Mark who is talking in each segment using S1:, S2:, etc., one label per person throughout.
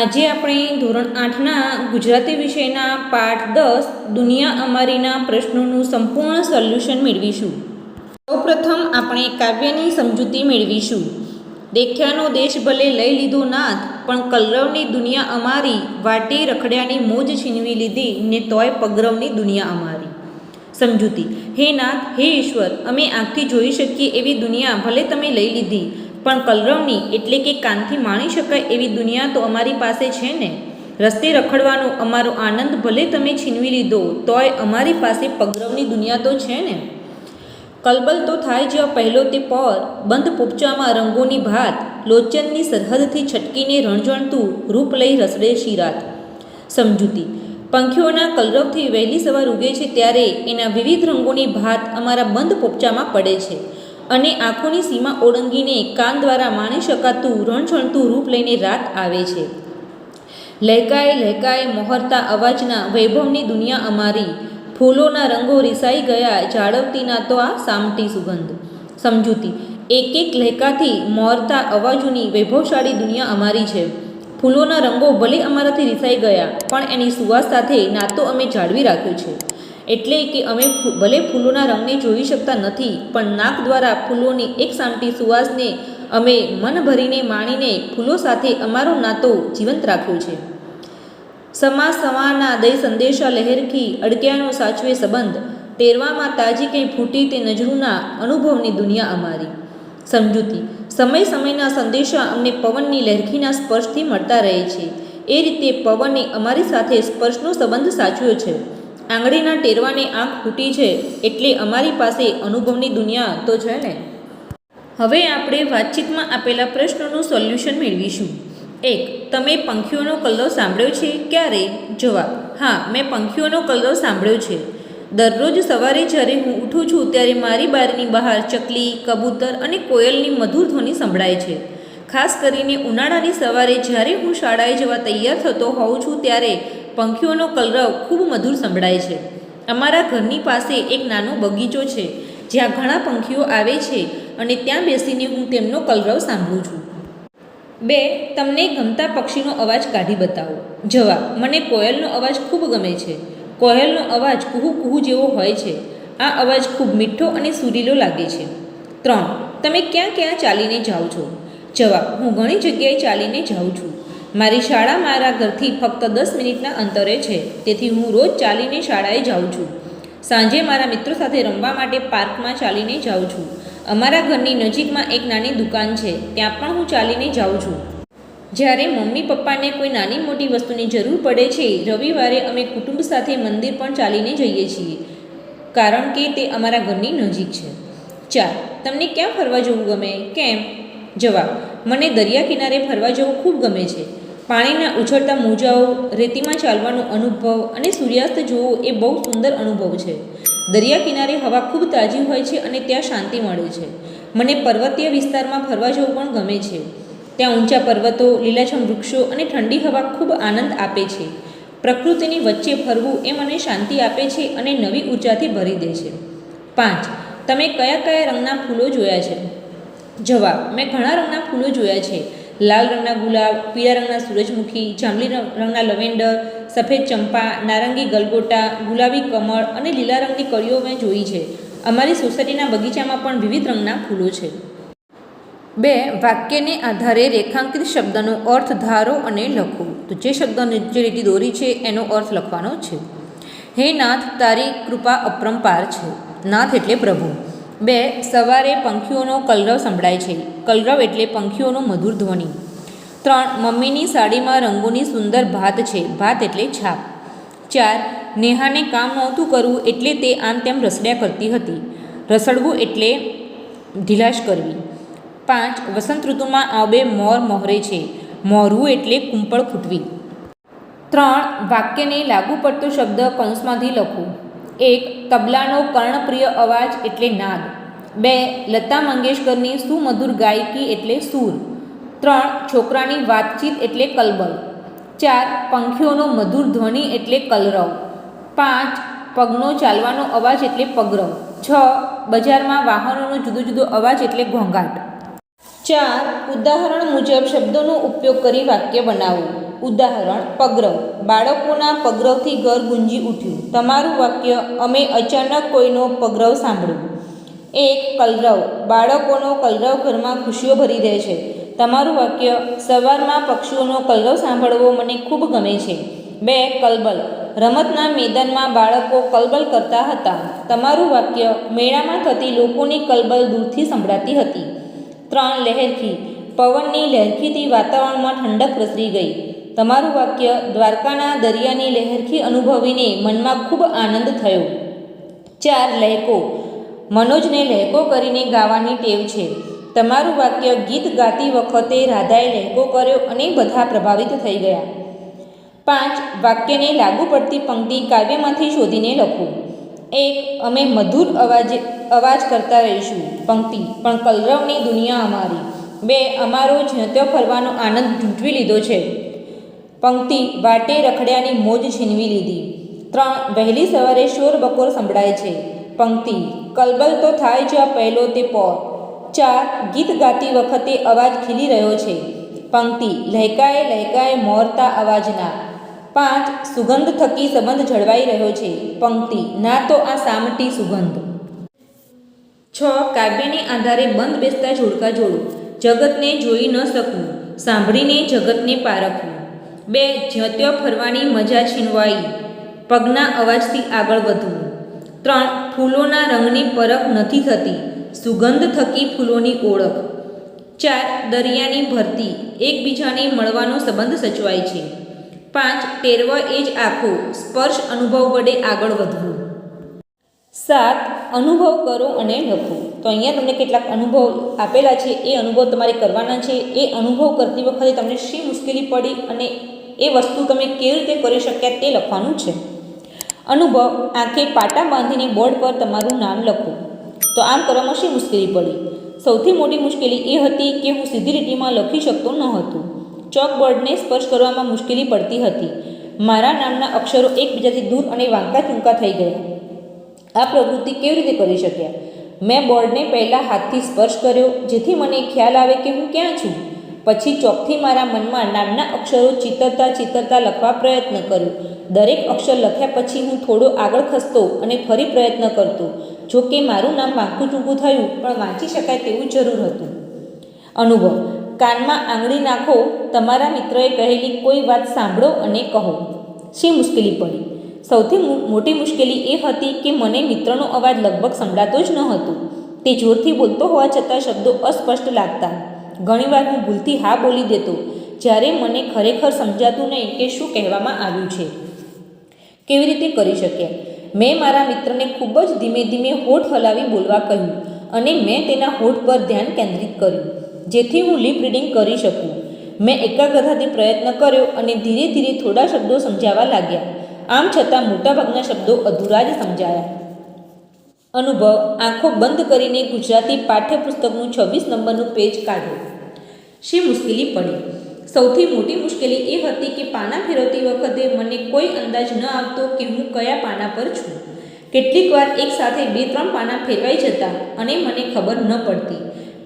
S1: આજે આપણે ધોરણ આઠના ગુજરાતી વિષયના પાઠ દસ, દુનિયા અમારીના પ્રશ્નોનું સંપૂર્ણ સોલ્યુશન મેળવીશું. સૌપ્રથમ આપણે કાવ્યની સમજૂતી મેળવીશું. દેખ્યાનો દેશ ભલે લઈ લીધો નાથ, પણ કલરવની દુનિયા અમારી, વાટે રખડ્યાની મોજ છીનવી લીધી ને તોય પગરવની દુનિયા અમારી. સમજૂતી, હે નાથ, હે ઈશ્વર, અમે આંખથી જોઈ શકીએ એવી દુનિયા ભલે તમે લઈ લીધી પણ કલરવની એટલે કે કાનથી માણી શકાય એવી દુનિયા તો અમારી પાસે છે ને? રસ્તે રખડવાનો અમારો આનંદ ભલે તમે છીનવી લીધો, તોય અમારી પાસે પગરવની દુનિયા તો છે ને? કલબલ તો થાય જ્યાં પહેલો તે પર, બંધ પોપચામાં રંગોની ભાત, લોચનની સરહદથી છટકીને રણજણતું રૂપ લઈ રસડે શિરાત. સમજૂતી, પંખીઓના કલરવથી વહેલી સવાર ઉગે છે ત્યારે એના વિવિધ રંગોની ભાત અમારા બંધ પોપચામાં પડે છે. અને આંખોની સીમા ઓળંગીને કાન દ્વારા માણી શકાતું રણછણતું રૂપ લઈને રાત આવે છે. લહેકાએ લહેકાએ મોહરતા અવાજના વૈભવની દુનિયા અમારી. ફૂલોના રંગો રિસાઈ ગયા, જાળવતીના તો આ સામટી સુગંધ. સમજૂતી એક એક લહેકાથી મોરતા અવાજોની વૈભવશાળી દુનિયા અમારી છે. ફૂલોના રંગો ભલે અમારાથી રિસાઈ ગયા, પણ એની સુવાસ સાથે નાતો અમે જાળવી રાખ્યો છે. એટલે કે અમે ભલે ફૂલોના રંગને જોઈ શકતા નથી, પણ નાક દ્વારા ફૂલોની એક સામટી સુવાસને અમે મન ભરીને માણીને ફૂલો સાથે અમારો નાતો જીવંત રાખ્યો છે. સમા સમાના દય સંદેશા લહેરખી અડક્યાનો સાચવે સંબંધ, તેરવામાં તાજી કંઈ ફૂટી તે નજરૂના અનુભવની દુનિયા અમારી. સમજૂતી, સમય સમયના સંદેશા અમને પવનની લહેરખીના સ્પર્શથી મળતા રહે છે. એ રીતે પવને અમારી સાથે સ્પર્શનો સંબંધ સાચવ્યો છે. આંગળીના ટેરવાને આંખ ફૂટી છે એટલે અમારી પાસે અનુભવની દુનિયા તો છે ને? હવે આપણે વાતચીતમાં આપેલા પ્રશ્નોનું સોલ્યુશન મેળવીશું. એક, તમે પંખીઓનો કલ્લો સાંભળ્યો છે? ક્યારે? જવાબ, હા, મેં પંખીઓનો કલ્લો સાંભળ્યો છે. દરરોજ સવારે જ્યારે હું ઉઠું છું ત્યારે મારી બારીની બહાર ચકલી, કબૂતર અને કોયલની મધુર ધ્વનિ સંભળાય છે. ખાસ કરીને ઉનાળાની સવારે જ્યારે હું શાળાએ જવા તૈયાર થતો હોઉં છું ત્યારે પંખીઓનો કલરવ ખૂબ મધુર સંભળાય છે. અમારા ઘરની પાસે એક નાનો બગીચો છે, જ્યાં ઘણા પંખીઓ આવે છે અને ત્યાં બેસીને હું તેમનો કલરવ સાંભળું છું. બે, તમને ગમતા પક્ષીનો અવાજ કાઢી બતાવો. જવાબ, મને કોયલનો અવાજ ખૂબ ગમે છે. કોયલનો અવાજ કુહુ કુહુ જેવો હોય છે. આ અવાજ ખૂબ મીઠો અને સુરીલો લાગે છે. ત્રણ, તમે ક્યાં ક્યાં ચાલીને જાઓ છો? જવાબ, હું ઘણી જગ્યાએ ચાલીને જાઉં છું. મારી શાળા મારા ઘરથી ફક્ત દસ મિનિટના અંતરે છે. તેથી હું રોજ ચાલીને શાળાએ જાઉં છું. સાંજે મારા મિત્રો સાથે રમવા માટે પાર્કમાં ચાલીને જાઉં છું. અમારા ઘરની નજીકમાં એક નાની દુકાન છે. ત્યાં પણ હું ચાલીને જાઉં છું. જ્યારે મમ્મી પપ્પાને કોઈ નાની મોટી વસ્તુની જરૂર પડે છે, રવિવારે અમે કુટુંબ સાથે મંદિર પણ ચાલીને જઈએ છીએ. કારણ કે તે અમારા ઘરની નજીક છે. ચાર તમને ક્યાં ફરવા જવું ગમે? કેમ? જવાબ, મને દરિયા કિનારે ફરવા જવું ખૂબ ગમે છે. પાણીના ઉછળતા મોજાઓ, રેતીમાં ચાલવાનો અનુભવ અને સૂર્યાસ્ત જોવો એ બહુ સુંદર અનુભવ છે. દરિયા કિનારે હવા ખૂબ તાજી હોય છે અને ત્યાં શાંતિ મળે છે. મને પર્વતીય વિસ્તારમાં ફરવા જવું પણ ગમે છે. ત્યાં ઊંચા પર્વતો, લીલાછમ વૃક્ષો અને ઠંડી હવા ખૂબ આનંદ આપે છે. પ્રકૃતિની વચ્ચે ફરવું એ મને શાંતિ આપે છે અને નવી ઊર્જાથી ભરી દે છે. પાંચ, તમે કયા કયા રંગના ફૂલો જોયા છે? જવાબ, મેં ઘણા રંગના ફૂલો જોયા છે. લાલ રંગના ગુલાબ, પીળા રંગના સૂરજમુખી, જાંબલી રંગના લવેન્ડર, સફેદ ચંપા, નારંગી ગલગોટા, ગુલાબી કમળ અને લીલા રંગની કળીઓ મેં જોઈ છે. અમારી સોસાયટીના બગીચામાં પણ વિવિધ રંગના ફૂલો છે. બે વાક્યને આધારે રેખાંકિત શબ્દનો અર્થ ધારો અને લખો. તો જે શબ્દની જે લીટી દોરી છે, એનો અર્થ લખવાનો છે. હે નાથ, તારી કૃપા અપરંપાર છે. નાથ એટલે પ્રભુ. બે, સવારે પંખીઓનો કલરવ સંભળાય છે. કલરવ એટલે પંખીઓનો મધુર ધ્વનિ. ત્રણ, મમ્મીની સાડીમાં રંગોની સુંદર ભાત છે. ભાત એટલે છાપ. ચાર, નેહાને કામ નહોતું કરવું એટલે તે આમ તેમ રસડ્યા કરતી હતી. રસડવું એટલે ઢીલાશ કરવી. પાંચ, વસંત ઋતુમાં આંબે મોર મોહરે છે. મોરવું એટલે કુંપળ ખૂટવી. ત્રણ, વાક્યને લાગુ પડતો શબ્દ કૌંસમાંથી લખો એક તબલાનો કર્ણપ્રિય અવાજ એટલે નાદ બે, લતા મંગેશકરની સુમધુર ગાયકી એટલે સૂર. ત્રણ, છોકરાની વાતચીત એટલે કલબલ. ચાર, પંખીઓનો મધુર ધ્વનિ એટલે કલરવ. પાંચ, પગનો ચાલવાનો અવાજ એટલે પગરવ. છ, બજારમાં વાહનોનો જુદો જુદો અવાજ એટલે ઘોંઘાટ. ચાર, ઉદાહરણ મુજબ શબ્દોનો ઉપયોગ કરી વાક્ય બનાવો ઉદાહરણ, પગરવ. બાળકોના પગરવથી ઘર ગુંજી ઉઠ્યું. તમારું વાક્ય, અમે અચાનક કોઈનો પગરવ સાંભળ્યું. એક કલરવ. બાળકોનો કલરવ ઘરમાં ખુશીઓ ભરી દે છે. તમારું વાક્ય, સવારમાં પક્ષીઓનો કલરવ સાંભળવો મને ખૂબ ગમે છે. બે, કલબલ. રમતના મેદાનમાં બાળકો કલબલ કરતા હતા. તમારું વાક્ય, મેળામાં થતી લોકોની કલબલ દૂરથી સંભળાતી હતી. ત્રણ, લહેરખી. પવનની લહેરખીથી વાતાવરણમાં ઠંડક પ્રસરી ગઈ. તમારું વાક્ય દ્વારકાના દરિયાની લહેરખી અનુભવીને મનમાં ખૂબ આનંદ થયો. ચાર લહેકો. મનોજને લહેકો કરીને ગાવાની ટેવ છે. તમારું વાક્ય ગીત ગાતી વખતે રાધાએ લહેકો કર્યો અને બધા પ્રભાવિત થઈ ગયા. પાંચ, વાક્યને લાગુ પડતી પંક્તિ કાવ્યમાંથી શોધીને લખો. એક, અમે મધુર અવાજે, અવાજ કરતા રહીશું. પંક્તિ, પણ કલરવની દુનિયા અમારી. બે, અમારો જ્યોત્યો ફરવાનો આનંદ ઝૂંટવી લીધો છે. પંક્તિ વાટે રખડ્યાની મોજ છીનવી લીધી. ત્રણ, વહેલી સવારે શોર બકોર સંભળાય છે. પંક્તિ, કલબલ તો થાય જ પહેલો તે પોર. ચાર, ગીત ગાતી વખતે અવાજ ખીલી રહ્યો છે. પંક્તિ, લહેકાએ લહેકાએ મોરતા અવાજના. પાંચ, સુગંધ થકી સંબંધ જળવાઈ રહ્યો છે. પંક્તિ, ના તો આ સામટી સુગંધ. છ, કાવ્યને આધારે બંધ બેસતા જોડકા જોડું. જગતને જોઈ ન શકવું સાંભળીને જગતને પારખવું બે જ્યોત્યો ફરવાની મજા છીનવાઈ. પગના અવાજથી આગળ વધવું. ત્રણ, ફૂલોના રંગની પરખ નથી થતી. સુગંધ થકી ફૂલોની ઓળખ. ચાર, દરિયાની ભરતી. એકબીજાને મળવાનો સંબંધ સચવાય છે. પાંચ, ટેરવા એ જ આખો સ્પર્શ અનુભવ વડે આગળ વધવું. સાત, અનુભવ કરો અને લખો. તો અહીંયા તમને કેટલાક અનુભવ આપેલા છે, એ અનુભવ તમારે કરવાના છે. એ અનુભવ કરતી વખતે તમને શી મુશ્કેલી પડી અને એ વસ્તુ તમે કેવી રીતે કરી શક્યા તે લખવાનું છે. અનુભવ, આંખે પાટા બાંધીને બોર્ડ પર તમારું નામ લખો તો આમ કરવામાં શી મુશ્કેલી પડી? સૌથી મોટી મુશ્કેલી એ હતી કે હું સીધી લીટીમાં લખી શકતો ન હતો ચોકબોર્ડને સ્પર્શ કરવામાં મુશ્કેલી પડતી હતી. મારા નામના અક્ષરો એકબીજાથી દૂર અને વાંકા ચૂંકા થઈ ગયા. આ પ્રવૃત્તિ કેવી રીતે કરી શક્યા? મેં બોર્ડને પહેલાં હાથથી સ્પર્શ કર્યો, જેથી મને ખ્યાલ આવે કે હું ક્યાં છું. પછી ચોકથી મારા મનમાં નામના અક્ષરો ચિતરતા ચિતરતા લખવા પ્રયત્ન કર્યો દરેક અક્ષર લખ્યા પછી હું થોડો આગળ ખસતો અને ફરી પ્રયત્ન કરતો. જો કે મારું નામ વાંકું ચૂંકું થયું, પણ વાંચી શકાય તેવું જરૂર હતું. અનુભવ. કાનમાં આંગળી નાખો, તમારા મિત્રએ કહેલી કોઈ વાત સાંભળો અને કહો. શી મુશ્કેલી પડી? સૌથી મોટી મુશ્કેલી એ હતી કે મને મિત્રનો અવાજ લગભગ સંભળાતો જ ન હતો. તે જોરથી બોલતો હોવા છતાં શબ્દો અસ્પષ્ટ લાગતા. ઘણીવાર હું ભૂલથી હા બોલી દેતો, જ્યારે મને ખરેખર સમજાતું નહીં કે શું કહેવામાં આવ્યું છે. કેવી રીતે કરી શક્યા? મેં મારા મિત્રને ખૂબ જ ધીમે ધીમે હોઠ હલાવી બોલવા કહ્યું અને મેં તેના હોઠ પર ધ્યાન કેન્દ્રિત કર્યું, જેથી હું લિપ રીડિંગ કરી શકું. મેં એકાગ્રતાથી પ્રયત્ન કર્યો અને ધીરે ધીરે થોડા શબ્દો સમજાવા લાગ્યા. આમ છતાં મોટાભાગના શબ્દો અધૂરા જ સમજાયા. અનુભવ આંખો બંધ કરીને ગુજરાતી પાઠ્યપુસ્તકનું છવ્વીસ નંબરનું પેજ કાઢ્યું શી મુશ્કેલી પડી? સૌથી મોટી મુશ્કેલી એ હતી કે પાના ફેરવતી વખતે મને કોઈ અંદાજ ન આવતો કે હું કયા પાના પર છું. કેટલીક વાર એકસાથે બે ત્રણ પાના ફેરવાઈ જતા અને મને ખબર ન પડતી.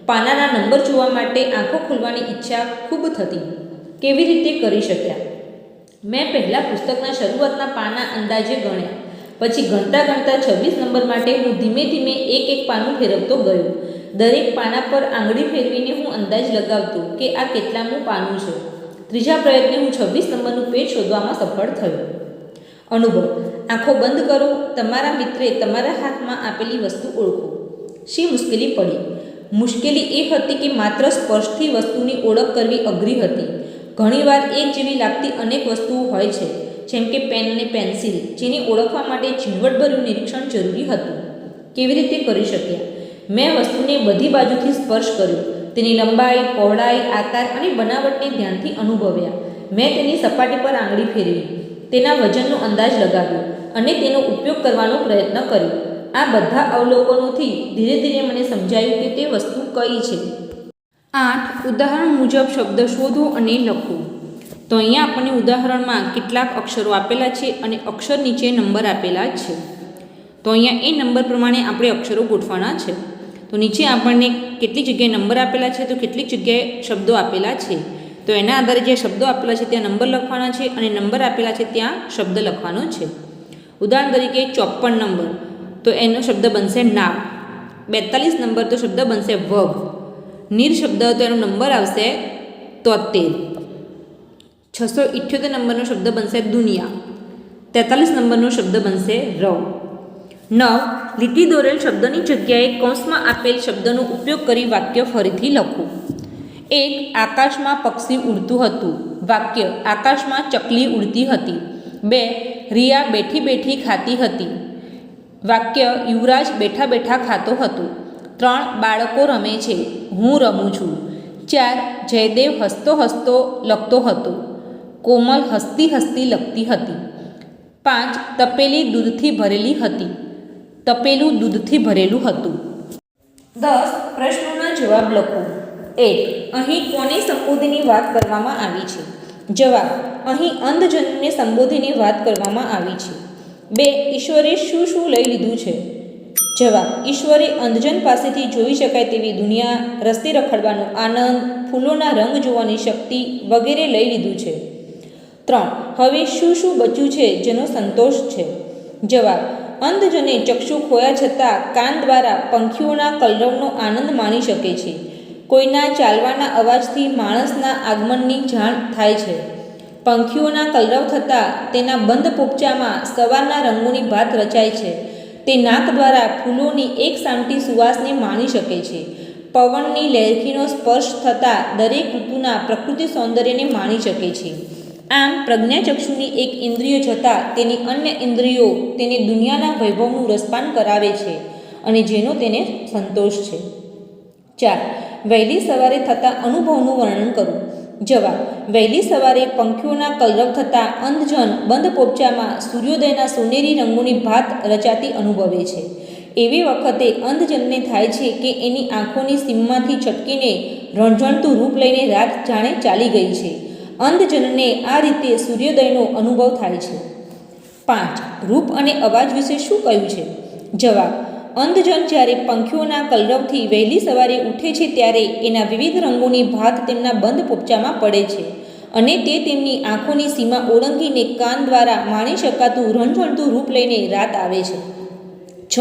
S1: પાનાના નંબર જોવા માટે આંખો ખોલવાની ઈચ્છા ખૂબ થતી. કેવી રીતે કરી શક્યા? મેં પહેલાં પુસ્તકના શરૂઆતના પાના અંદાજે ગણ્યા. પછી ગણતા ગણતા છવ્વીસ નંબર માટે હું ધીમે ધીમે એક એક પાનું ફેરવતો ગયો. દરેક પાના પર આંગળી ફેરવીને હું અંદાજ લગાવતો કે આ કેટલામું પાનું છે. ત્રીજા પ્રયત્ને હું છવ્વીસ નંબરનું પેજ શોધવામાં સફળ થયો. અનુભવ, આંખો બંધ કરો, તમારા મિત્રે તમારા હાથમાં આપેલી વસ્તુ ઓળખો. શી મુશ્કેલી પડી? મુશ્કેલી એ હતી કે માત્ર સ્પર્શથી વસ્તુની ઓળખ કરવી અઘરી હતી. ઘણીવાર એક જેવી લાગતી અનેક વસ્તુઓ હોય છે. જેમ કે પેન અને પેન્સિલ, જેને ઓળખવા માટે ઝીણવટભર્યું નિરીક્ષણ જરૂરી હતું. કેવી રીતે કરી શક્યા? મેં વસ્તુને બધી બાજુથી સ્પર્શ કર્યો. તેની લંબાઈ, પહોળાઈ, આકાર અને બનાવટને ધ્યાનથી અનુભવ્યા. મેં તેની સપાટી પર આંગળી ફેરવી. તેના વજનનો અંદાજ લગાવ્યો અને તેનો ઉપયોગ કરવાનો પ્રયત્ન કર્યો. આ બધા અવલોકનોથી ધીરે ધીરે મને સમજાયું કે તે વસ્તુ કઈ છે. આઠ. ઉદાહરણ મુજબ શબ્દ શોધો અને લખો. તો અહીંયા આપણને ઉદાહરણમાં કેટલાક અક્ષરો આપેલા છે અને અક્ષર નીચે નંબર આપેલા છે. તો અહીંયા એ નંબર પ્રમાણે આપણે અક્ષરો ગોઠવાના છે. તો નીચે આપણને કેટલી જગ્યાએ નંબર આપેલા છે તો કેટલીક જગ્યાએ શબ્દો આપેલા છે. તો એના આધારે જે શબ્દો આપેલા છે ત્યાં નંબર લખવાના છે અને નંબર આપેલા છે ત્યાં શબ્દ લખવાનો છે. ઉદાહરણ તરીકે ચોપન નંબર, તો એનો શબ્દ બનશે નાવ. બેતાલીસ નંબર તો શબ્દ બનશે વગ નીર શબ્દ તો એનો નંબર આવશે તોતેર. છસો ઇઠ્યોતેર નંબરનો શબ્દ બનશે દુનિયા. તેતાલીસ નંબરનો શબ્દ બનશે રવ. નવ, લીટી દોરેલ શબ્દની જગ્યાએ કૌંસમાં આપેલ શબ્દનો ઉપયોગ કરી વાક્ય ફરીથી લખો એક, આકાશમાં પક્ષી ઉડતું હતું. વાક્ય, આકાશમાં ચકલી ઉડતી હતી. બે, રિયા બેઠી બેઠી ખાતી હતી. વાક્ય, યુવરાજ બેઠા બેઠા ખાતો હતો. ત્રણ, બાળકો રમે છે. હું રમું છું. ચાર, જયદેવ હસતો હસતો લખતો હતો. કોમલ હસતી હસતી લખતી હતી. પાંચ, તપેલી દૂધથી ભરેલી હતી. તપેલું દૂધથી ભરેલું હતું. દસ, પ્રશ્નોના જવાબ લખો. એક, અહીં કોની સંબોધીની વાત કરવામાં આવી છે? જવાબ, અહીં અંધજનને સંબોધીની વાત કરવામાં આવી છે. બે, ઈશ્વરે શું શું લઈ લીધું છે? જવાબ, ઈશ્વરે અંધજન પાસેથી જોઈ શકાય તેવી દુનિયા રસ્તે રખડવાનો આનંદ, ફૂલોના રંગ જોવાની શક્તિ વગેરે લઈ લીધું છે. ત્રણ, હવે શું શું બચ્યું છે જેનો સંતોષ છે? જવાબ અંધજને ચક્ષુ ખોયા છતાં કાન દ્વારા પંખીઓના કલરવનો આનંદ માણી શકે છે. કોઈના ચાલવાના અવાજથી માણસના આગમનની જાણ થાય છે. પંખીઓના કલરવ થતાં તેના બંધ પોપચામાં સવારના રંગોની ભાત રચાય છે. તે નાક દ્વારા ફૂલોની એક સામટી સુવાસને માણી શકે છે. પવનની લહેરખીનો સ્પર્શ થતાં દરેક ઋતુના પ્રકૃતિ સૌંદર્યને માણી શકે છે. આમ પ્રજ્ઞાચક્ષુની એક ઇન્દ્રિય જતાં તેની અન્ય ઇન્દ્રિયો તેને દુનિયાના વૈભવનું રસપાન કરાવે છે અને જેનો તેને સંતોષ છે. ચાર, વહેલી સવારે થતા અનુભવનું વર્ણન કરું. જવાબ, વહેલી સવારે પંખીઓના કલરવ થતાં અંધજન બંધ પોપચામાં સૂર્યોદયના સોનેરી રંગોની ભાત રચાતી અનુભવે છે. એવી વખતે અંધજનને થાય છે કે એની આંખોની સીમમાંથી છટકીને રણઝણતું રૂપ લઈને રાત જાણે ચાલી ગઈ છે. અંધજનને આ રીતે સૂર્યોદયનો અનુભવ થાય છે. પાંચ, રૂપ અને અવાજ વિશે શું કહ્યું છે? જવાબ, અંધજન જ્યારે પંખીઓના કલરવથી વહેલી સવારે ઉઠે છે ત્યારે એના વિવિધ રંગોની ભાત તેમના બંધ પોપચામાં પડે છે અને તે તેમની આંખોની સીમા ઓળંગીને કાન દ્વારા માણી શકાતું રણઝણતું રૂપ લઈને રાત આવે છે. છ,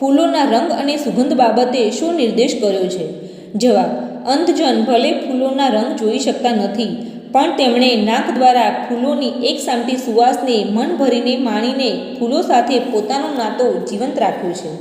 S1: ફૂલોના રંગ અને સુગંધ બાબતે શું નિર્દેશ કર્યો છે? જવાબ, અંધજન ભલે ફૂલોના રંગ જોઈ શકતા નથી પણ તેમણે નાક દ્વારા ફૂલોની એક સામટી સુવાસને મન ભરીને માણીને ફૂલો સાથે પોતાનો નાતો જીવંત રાખ્યો છે.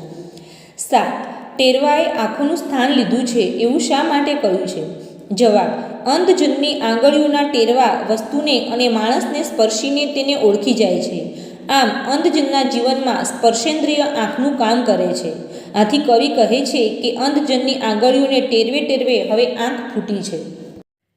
S1: સાત, ટેરવાએ આંખોનું સ્થાન લીધું છે એવું શા માટે કહ્યું છે? જવાબ, અંધજનની આંગળીઓના ટેરવા વસ્તુને અને માણસને સ્પર્શીને તેને ઓળખી જાય છે. આમ, અંધજનના જીવનમાં સ્પર્શેન્દ્રિય આંખનું કામ કરે છે. આથી કવિ કહે છે કે અંધજનની આંગળીઓને ટેરવે ટેરવે હવે આંખ ફૂટી છે.